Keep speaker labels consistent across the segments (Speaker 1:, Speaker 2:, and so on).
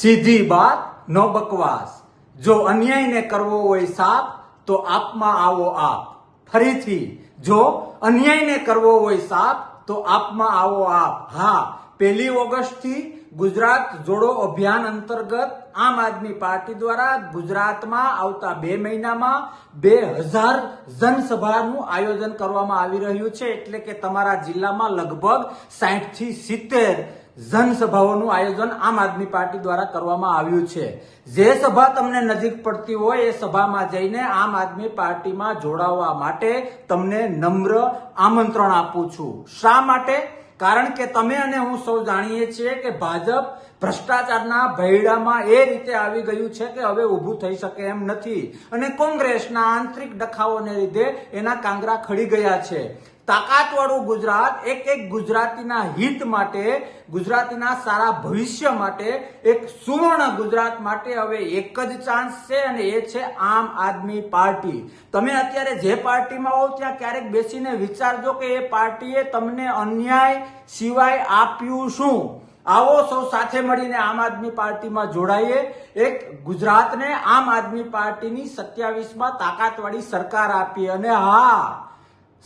Speaker 1: સીધી બાત નો બકવાસ. જો અન્યાયને કરવો હોય સાપ, તો આપમાં આવો આપ. ફરીથી, જો અન્યાયને કરવો હોય સાપ, તો આપમાં આવો આપ. હા, પહેલી ઓગસ્ટથી ગુજરાત જોડો અભિયાન અંતર્ગત આમ આદમી પાર્ટી દ્વારા ગુજરાતમાં આવતા બે મહિનામાં બે હજાર જનસભાનું આયોજન કરવામાં આવી રહ્યું છે. એટલે કે તમારા જિલ્લામાં લગભગ સાઠથી સિત્તેર જનસભાઓનું આયોજન આમ આદમી પાર્ટી દ્વારા કરવામાં આવ્યું છે. જે સભા તમને નજીક પડતી હોય એ સભામાં જઈને આમ આદમી પાર્ટીમાં જોડાવા માટે તમને નમ્ર આમંત્રણ આપું છું. શા માટે? કારણ કે તમે અને હું સૌ જાણીએ છીએ કે ભાજપ ભ્રષ્ટાચારના ભયડામાં એ રીતે આવી ગયું છે કે હવે ઊભું થઈ શકે એમ નથી. અને કોંગ્રેસના આંતરિક ડખાઓને લીધે એના કાંગરા ખડી ગયા છે. તાકાતવાળું ગુજરાત, એક એક ગુજરાતીના હિત માટે, ગુજરાતીના સારા ભવિષ્ય માટે, એક સુવર્ણ ગુજરાત માટે હવે એક જ ચાન્સ છે અને એ છે આમ આદમી પાર્ટી. તમે અત્યારે જે પાર્ટીમાં હોવ ત્યાં ક્યારેક બેસીને વિચારજો કે એ પાર્ટીએ તમને અન્યાય સિવાય આપ્યું શું? આવો સૌ સાથે મળીને આમ આદમી પાર્ટીમાં જોડાઈએ. એક ગુજરાતને આમ આદમી પાર્ટીની સત્યાવીસમાં તાકાતવાળી સરકાર આપી અને હા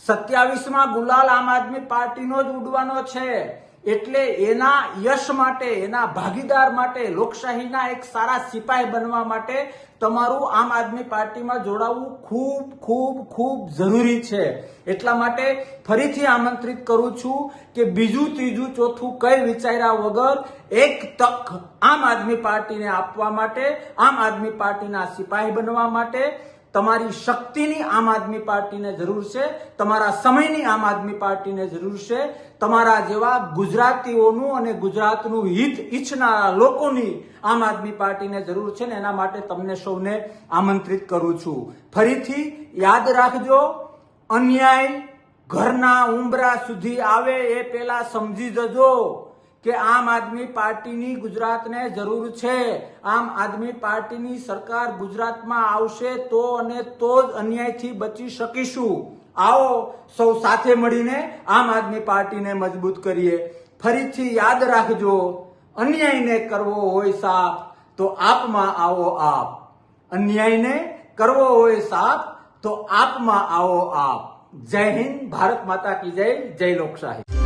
Speaker 1: સત્યાવીસમાં ગુલાલ આમ આદમી પાર્ટીનો જ ઉડવાનો છે. એટલે એના યશ માટે, એના ભાગીદાર માટે, લોકશાહીના એક સારા સિપાહી બનવા માટે તમારું આમ આદમી પાર્ટીમાં જોડાવવું ખૂબ ખૂબ ખૂબ જરૂરી છે. એટલા માટે ફરીથી આમંત્રિત કરું છું કે બીજું, ત્રીજું, ચોથું કઈ વિચાર્યા વગર એક તક આમ આદમી પાર્ટીને આપવા માટે, આમ આદમી પાર્ટીના સિપાહી બનવા માટે તમારી શક્તિની આમ આદમી પાર્ટીને જરૂર છે, તમારા સમયની આમ આદમી પાર્ટીને જરૂર છે, તમારા જેવા ગુજરાતીઓનું અને ગુજરાતનું હિત ઈચ્છનારા લોકોની આમ આદમી પાર્ટીને જરૂર છે ને એના માટે તમને સૌને આમંત્રિત કરું છું. ફરીથી યાદ રાખજો, અન્યાય ઘરના ઉંબરા સુધી આવે એ પહેલા સમજી જજો. કે આમ આદમી પાર્ટીની ગુજરાતને જરૂર છે. આમ આદમી પાર્ટીની સરકાર ગુજરાતમાં આવશે તો અને તો જ અન્યાયથી બચી શકીશું. આવો સૌ સાથે મળીને આમ આદમી પાર્ટીને મજબૂત કરીએ. ફરીથી યાદ રાખજો, અન્યાયને કરવો હોય સાફ તો આપમાં આવો આપ. અન્યાયને કરવો હોય સાફ તો આપમાં આવો આપ. જય હિન્દ, ભારત માતા કી જય જય લોકશાહી.